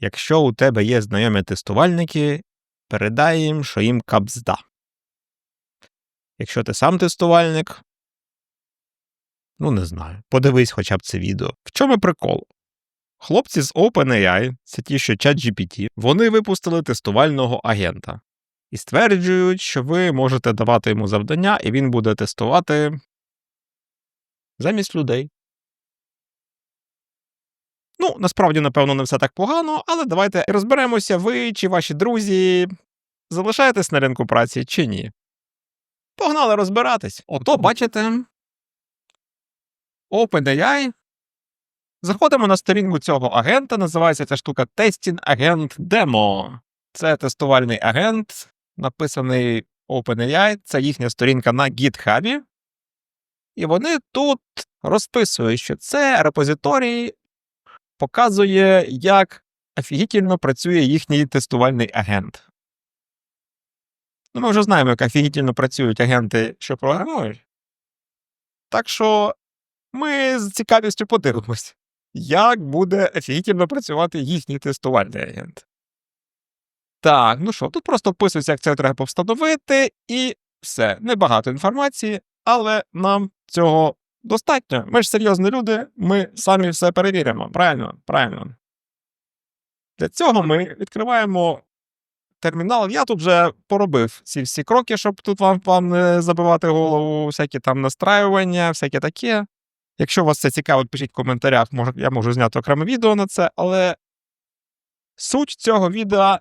Якщо у тебе є знайомі тестувальники, передай їм, що їм капзда. Якщо ти сам тестувальник, ну не знаю, подивись хоча б це відео. В чому прикол? Хлопці з OpenAI, це ті, що ChatGPT, вони випустили тестувального агента і стверджують, що ви можете давати йому завдання, і він буде тестувати замість людей. Ну, насправді, напевно, не все так погано, але давайте розберемося, ви чи ваші друзі залишаєтесь на ринку праці чи ні. Погнали розбиратись. Ото, бачите, OpenAI. Заходимо на сторінку цього агента, називається ця штука Testing Agent Demo. Це тестувальний агент, написаний OpenAI, це їхня сторінка на GitHub. І вони тут розписують, що це репозиторій показує, як офігітельно працює їхній тестувальний агент. Ну, ми вже знаємо, як офігітельно працюють агенти, що програмують. Так що ми з цікавістю подивимось, як буде офігітельно працювати їхній тестувальний агент. Так, ну що, тут просто описується, як це треба встановити, і все. Небагато інформації, але нам цього достатньо. Ми ж серйозні люди, ми самі все перевіримо. Правильно? Правильно. Для цього ми відкриваємо термінал. Я тут вже поробив ці всі кроки, щоб тут вам, вам не забивати голову, всякі там настраювання, всяке таке. Якщо вас це цікаво, пишіть в коментарях, може, я можу зняти окреме відео на це, але суть цього відео.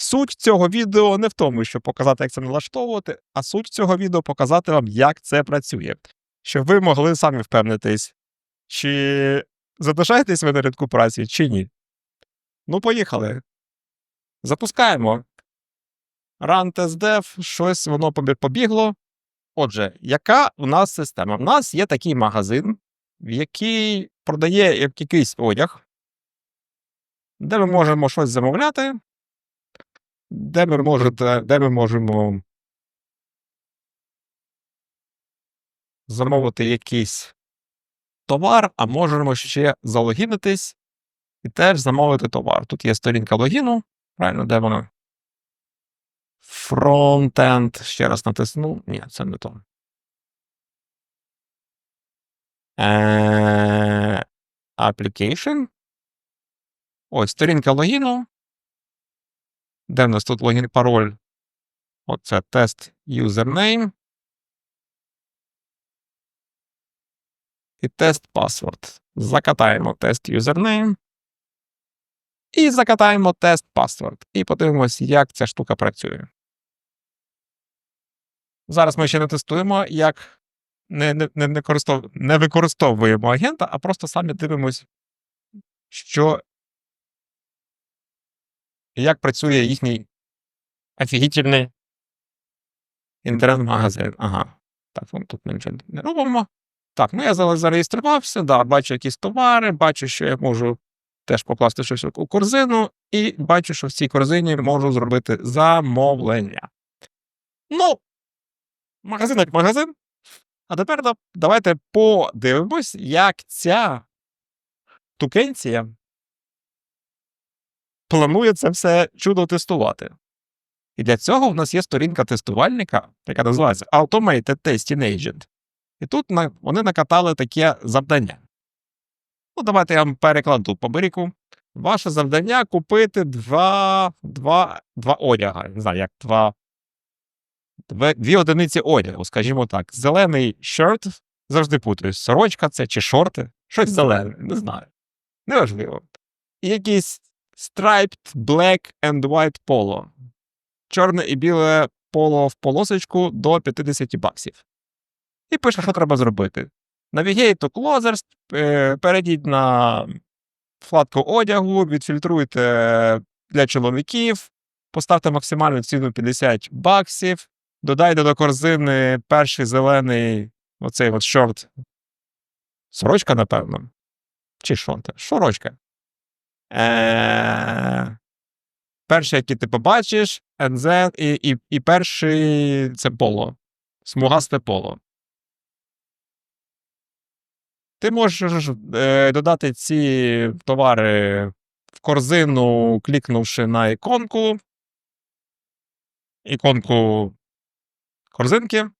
Суть цього відео не в тому, щоб показати, як це налаштовувати, а суть цього відео показати вам, як це працює. Щоб ви могли самі впевнитись, чи залишаєтесь ви на ринку праці, чи ні. Ну, поїхали. Запускаємо. Run test dev, щось воно побігло. Отже, яка у нас система? У нас є такий магазин, в який продає якийсь одяг, де ми можемо щось замовляти, де ми, можете, де ми можемо замовити якийсь товар, а можемо ще залогінитись і теж замовити товар. Тут є сторінка логіну, правильно, де вона? Фронтенд. Ще раз натисну. Ні, це не то. Е, Application. Ось сторінка логіну. Де в нас тут логін пароль? Оце тест username. І тест password. Закатаємо тест username. І закатаємо тест password. І подивимось, як ця штука працює. Зараз ми ще не тестуємо, як не, не, не, користов... не використовуємо агента, а просто самі дивимось, що як працює їхній офігітельний інтернет-магазин. Ага. Так, вон тут ми нічого не робимо. Так, ну я зареєструвався, да, бачу якісь товари, бачу, що я можу теж покласти щось у корзину, і бачу, що в цій корзині можу зробити замовлення. Ну, магазин як магазин. А тепер да- давайте подивимось, як ця тукенція планує це все чудо тестувати. І для цього в нас є сторінка тестувальника, яка називається Automated Testing Agent. І тут вони накатали таке завдання. Ну, давайте я вам перекладу по беріку. Ваше завдання купити два, два, два одяга. Не знаю, як два. Дві, одиниці одягу, скажімо так. Зелений шорт, завжди путаюсь, сорочка це чи шорти, щось зелене, не знаю. Неважливо. І якийсь striped black and white polo. Чорне і біле поло в полосочку до 50 баксів. І пише, що треба зробити. Navigate to closers, е, перейдіть на вкладку одягу, відфільтруйте для чоловіків, поставте максимальну ціну 50 баксів, додайте до корзини перший зелений оцей от шорт. Сорочка, напевно. Чи шорти? Шорочка. Е... Перший, який ти побачиш, and і, і, і перший це поло. Смугасте поло. Ти можеш е, додати ці товари в корзину, клікнувши на іконку. Іконку корзинки.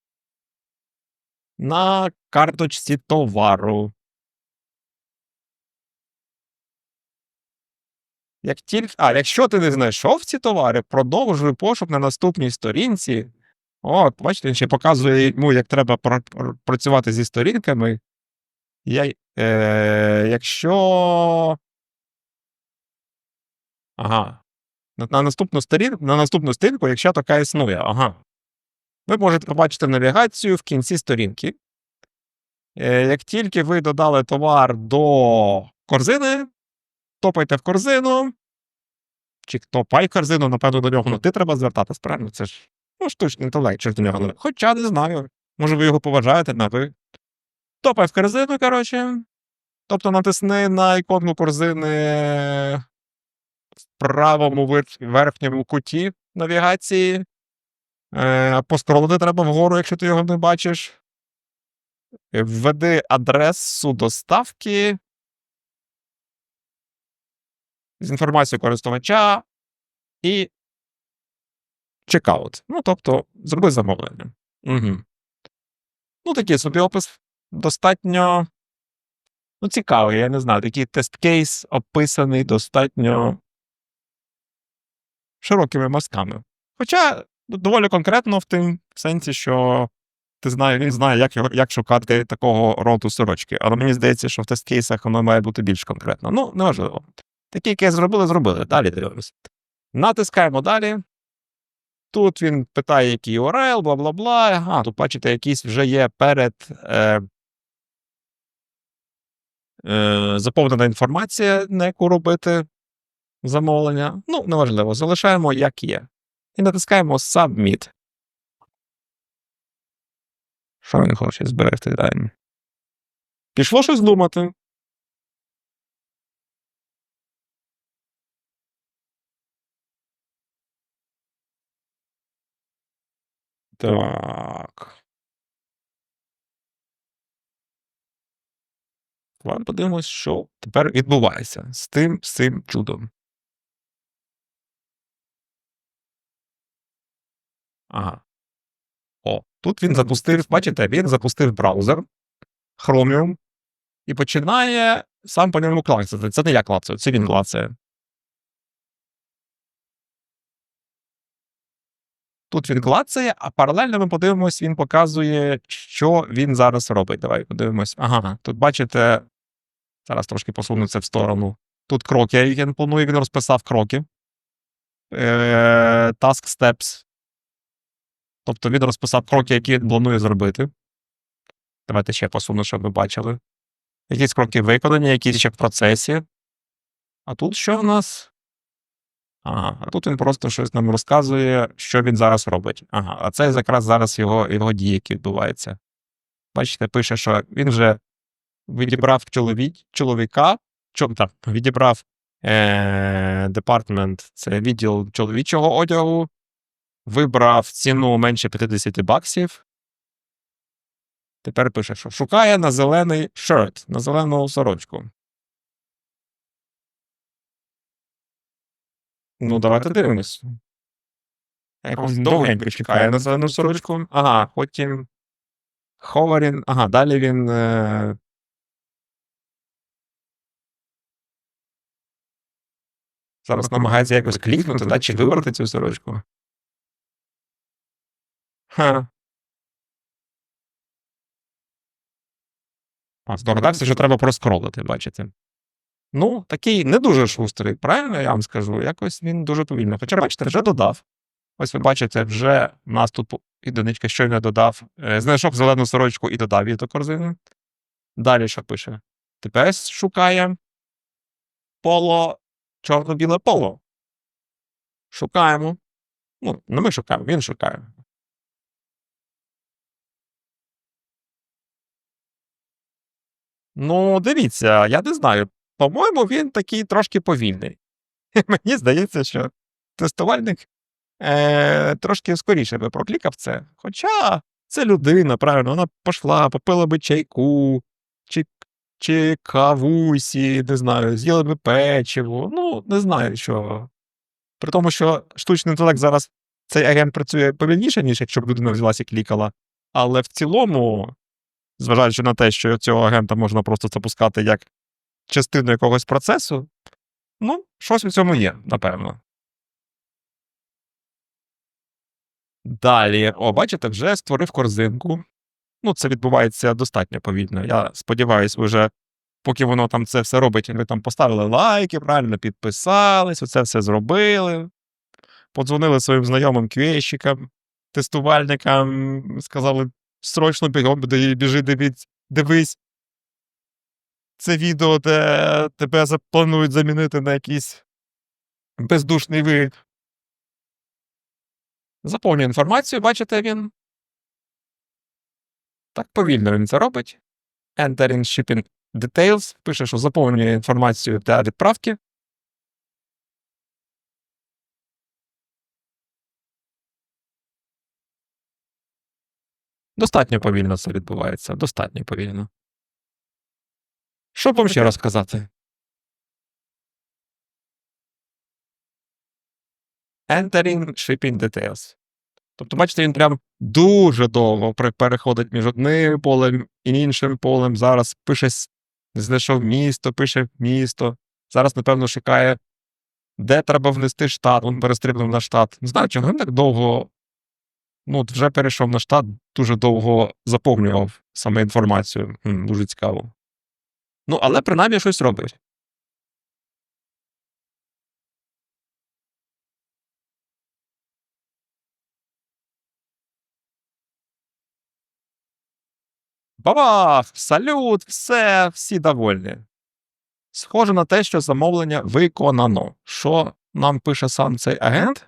На карточці товару. Як тільки... А, якщо ти не знайшов ці товари, продовжуй пошук на наступній сторінці. От, бачите, ще показує йому, як треба пра- пр- працювати зі сторінками. Я, е, якщо. Ага. На, на, наступну сторін, на наступну сторінку, якщо така існує. Ага. Ви можете побачити навігацію в кінці сторінки. Е, як тільки ви додали товар до корзини, топайте в корзину. Чи топай корзину, напевно, до нього. Ну, ти треба звертатись, правильно? Це ж ну, штучний інтелект, ж до нього. Хоча не знаю. Може, ви його поважаєте, на ви. Топай в корзину, коротше. Тобто натисни на іконку корзини в правому верхньому куті навігації. Е, поскролити треба вгору, якщо ти його не бачиш. Е, Введи адресу доставки з інформацією користувача і чекаут. Ну, тобто, зроби замовлення. Угу. Ну, такий собі опис достатньо ну, цікавий, я не знаю, такий тест-кейс описаний достатньо широкими мазками. Хоча доволі конкретно в тим сенсі, що ти знає, він знає, як, як шукати такого роду сорочки. Але мені здається, що в тест-кейсах воно має бути більш конкретно. Ну, неважливо. Такий кейс зробили, зробили. Далі дивимося. Натискаємо далі. Тут він питає, який URL, бла бла бла. Ага, тут бачите, якийсь вже є перед е, е, заповнена інформація, на яку робити замовлення. Ну, неважливо, залишаємо як є. І натискаємо Submit. Що він хоче зберегти дані? Пішло щось думати. Так. Давай подивимось, що тепер відбувається з тим з цим чудом. Ага. О, тут він запустив, бачите, він запустив браузер Chromium і починає сам по ньому клацати. Це не я клацаю, це він клацає. Тут він клацає, а паралельно ми подивимось, він показує, що він зараз робить. Давай подивимось. Ага, тут бачите, зараз трошки посуну це в сторону. Тут кроки, які він планує, він розписав кроки. Е, task steps. Тобто він розписав кроки, які він планує зробити. Давайте ще посуну, щоб ви бачили. Якісь кроки виконані, якісь ще в процесі. А тут що в нас? Ага, а тут він просто щось нам розказує, що він зараз робить. Ага, а це якраз зараз його, його дії, які відбуваються. Бачите, пише, що він вже відібрав чоловік, чоловіка, чо, так, відібрав е, департмент, це відділ чоловічого одягу, вибрав ціну менше 50 баксів. Тепер пише, що шукає на зелений shirt, на зелену сорочку. Ну, давайте дивимось. Якось довгенько чекає на зелену сорочку. Ага, потім. Ховарін. Ага, далі він. Е... Зараз намагається якось клікнути, да, чи вибрати цю сорочку. Ха. А, здогадався, що треба проскролити, бачите. Ну, такий не дуже шустрий, правильно я вам скажу. Якось він дуже повільно. Хоча, бачите, вже додав. Ось ви бачите, вже в нас тут одиничка щойно додав. Е, Знайшов зелену сорочку і додав її до корзини. Далі що пише? Тепер шукає поло, чорно-біле поло. Шукаємо. Ну, не ми шукаємо, він шукає. Ну, дивіться, я не знаю. По-моєму, він такий трошки повільний. Мені здається, що тестувальник е, трошки скоріше би проклікав це. Хоча це людина, правильно, вона пішла, попила би чайку, чи чи кавусі, не знаю, з'їли би печиво. Ну, не знаю що. При тому, що штучний інтелект зараз цей агент працює повільніше, ніж якщо б людина взялася і клікала. Але в цілому, зважаючи на те, що цього агента можна просто запускати як частину якогось процесу, ну, щось у цьому є, напевно. Далі, о, бачите, вже створив корзинку. Ну, це відбувається достатньо повільно. Я сподіваюся, вже, поки воно там це все робить, ви там поставили лайки, правильно підписались, оце все зробили. Подзвонили своїм знайомим QA-щикам, тестувальникам, сказали, срочно бігом біжи, дивись, дивись. Це відео, де тебе планують замінити на якийсь бездушний вид. Заповнює інформацію, бачите, він. Так повільно він це робить. Entering shipping details. Пише, що заповнює інформацію для відправки. Достатньо повільно це відбувається. Достатньо повільно. Що вам ще розказати? Entering shipping details. Тобто, бачите, він прям дуже довго переходить між одним полем і іншим полем. Зараз пише, знайшов місто, пише місто. Зараз, напевно, шукає, де треба внести штат. Він перестрибнув на штат. Не знаю, чого він так довго. Ну, вже перейшов на штат, дуже довго заповнював саме інформацію. Дуже цікаво. Ну, але принаймні щось робить. Бабах! Салют! Все, всі довольні. Схоже на те, що замовлення виконано. Що нам пише сам цей агент?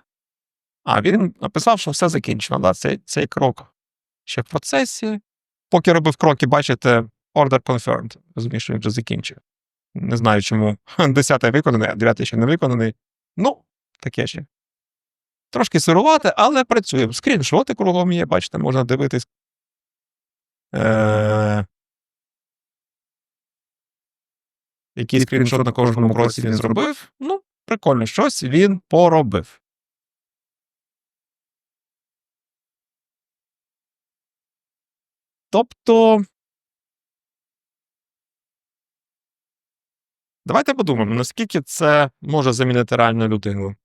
А, він написав, що все закінчено. Да, цей, цей крок ще в процесі. Поки робив кроки, бачите, order confirmed. Розумію, що він вже закінчив. Не знаю, чому 10 виконаний, а 9 ще не виконаний. Ну, таке ще. Трошки сирувати, але працює. Скріншоти кругом є, бачите, можна дивитись. Е... Який скріншот на кожному кроці він зробив. Ну, прикольно, щось він поробив. Тобто. Давайте подумаємо, наскільки це може замінити реальну людину.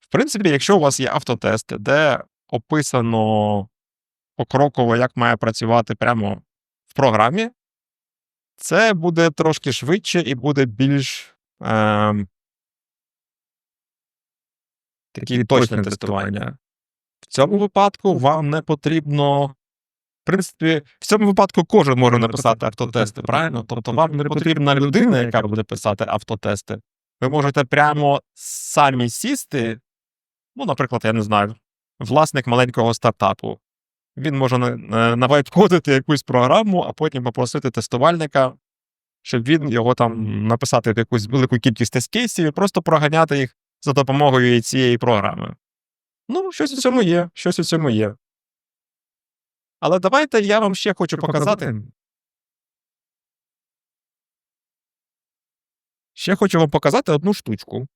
В принципі, якщо у вас є автотести, де описано покроково, як має працювати прямо в програмі, це буде трошки швидше і буде більш е, таке точне тестування. Цьому випадку вам не потрібно. В принципі, в цьому випадку кожен може написати автотести, правильно? Тобто вам не потрібна людина, яка буде писати автотести. Ви можете прямо самі сісти. Ну, наприклад, я не знаю, власник маленького стартапу. Він може навайпкодити якусь програму, а потім попросити тестувальника, щоб він його там написати якусь велику кількість тест-кейсів і просто проганяти їх за допомогою цієї програми. Ну, щось у цьому є, щось у цьому є. Але давайте я вам ще хочу показати. Ще хочу вам показати одну штучку.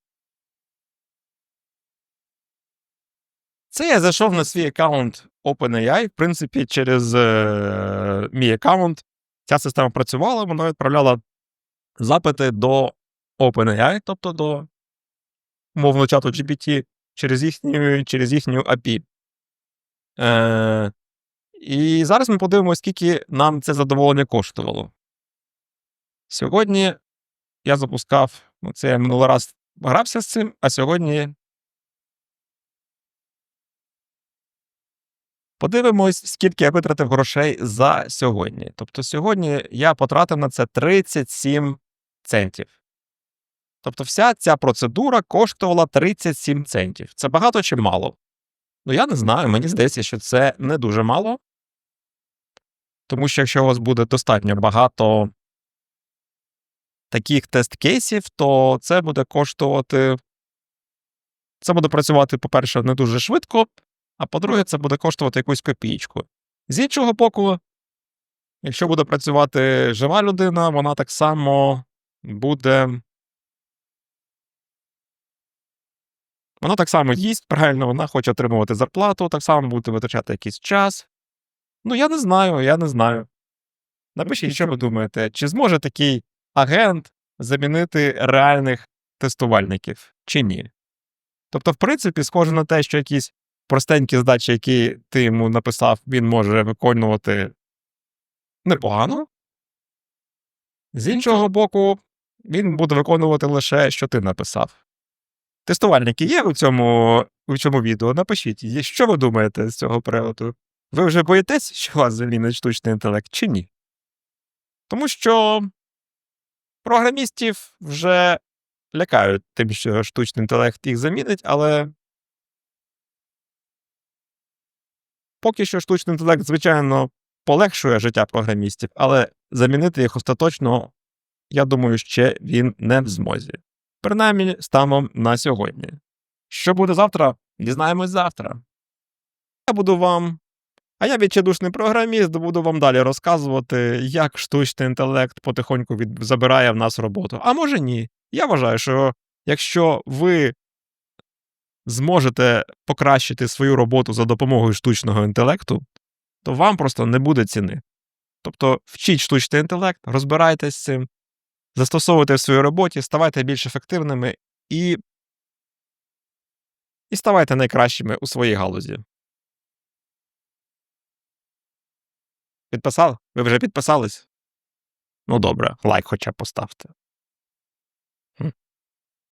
Це я зайшов на свій аккаунт OpenAI. В принципі, через е, мій аккаунт ця система працювала, вона відправляла запити до OpenAI, тобто до мовного чату GPT, через їхню через їхню API. Е, І зараз ми подивимося, скільки нам це задоволення коштувало. Сьогодні я запускав, ну це я минулий раз грався з цим, а сьогодні. Подивимось, скільки я витратив грошей за сьогодні. Тобто, сьогодні я потратив на це 37 центів. Тобто, вся ця процедура коштувала 37 центів. Це багато чи мало? Ну, я не знаю, мені здається, що це не дуже мало. Тому що якщо у вас буде достатньо багато таких тест-кейсів, то це буде коштувати. Це буде працювати, по-перше, не дуже швидко. а по-друге, це буде коштувати якусь копійку. З іншого боку, якщо буде працювати жива людина, вона так само буде. Вона так само їсть, правильно, вона хоче отримувати зарплату, так само буде витрачати якийсь час. Ну, я не знаю, я не знаю. Напишіть, що ви думаєте, чи зможе такий агент замінити реальних тестувальників, чи ні? Тобто, в принципі, схоже на те, що якісь простенькі задачі, які ти йому написав, він може виконувати непогано. З іншого боку, він буде виконувати лише, що ти написав. Тестувальники є у цьому, у цьому відео? Напишіть, що ви думаєте з цього приводу? Ви вже боїтесь, що вас замінить штучний інтелект, чи ні? Тому що програмістів вже лякають тим, що штучний інтелект їх замінить, але поки що штучний інтелект, звичайно, полегшує життя програмістів, але замінити їх остаточно, я думаю, ще він не в змозі. Принаймні, станом на сьогодні. Що буде завтра? Дізнаємось завтра. Я буду вам. А я відчайдушний програміст, буду вам далі розказувати, як штучний інтелект потихоньку від... забирає в нас роботу. А може ні. Я вважаю, що якщо ви зможете покращити свою роботу за допомогою штучного інтелекту, то вам просто не буде ціни. Тобто вчіть штучний інтелект, розбирайтесь з цим, застосовуйте в своїй роботі, ставайте більш ефективними і, і ставайте найкращими у своїй галузі. Підписав? Ви вже підписались? Ну добре, лайк хоча б поставте.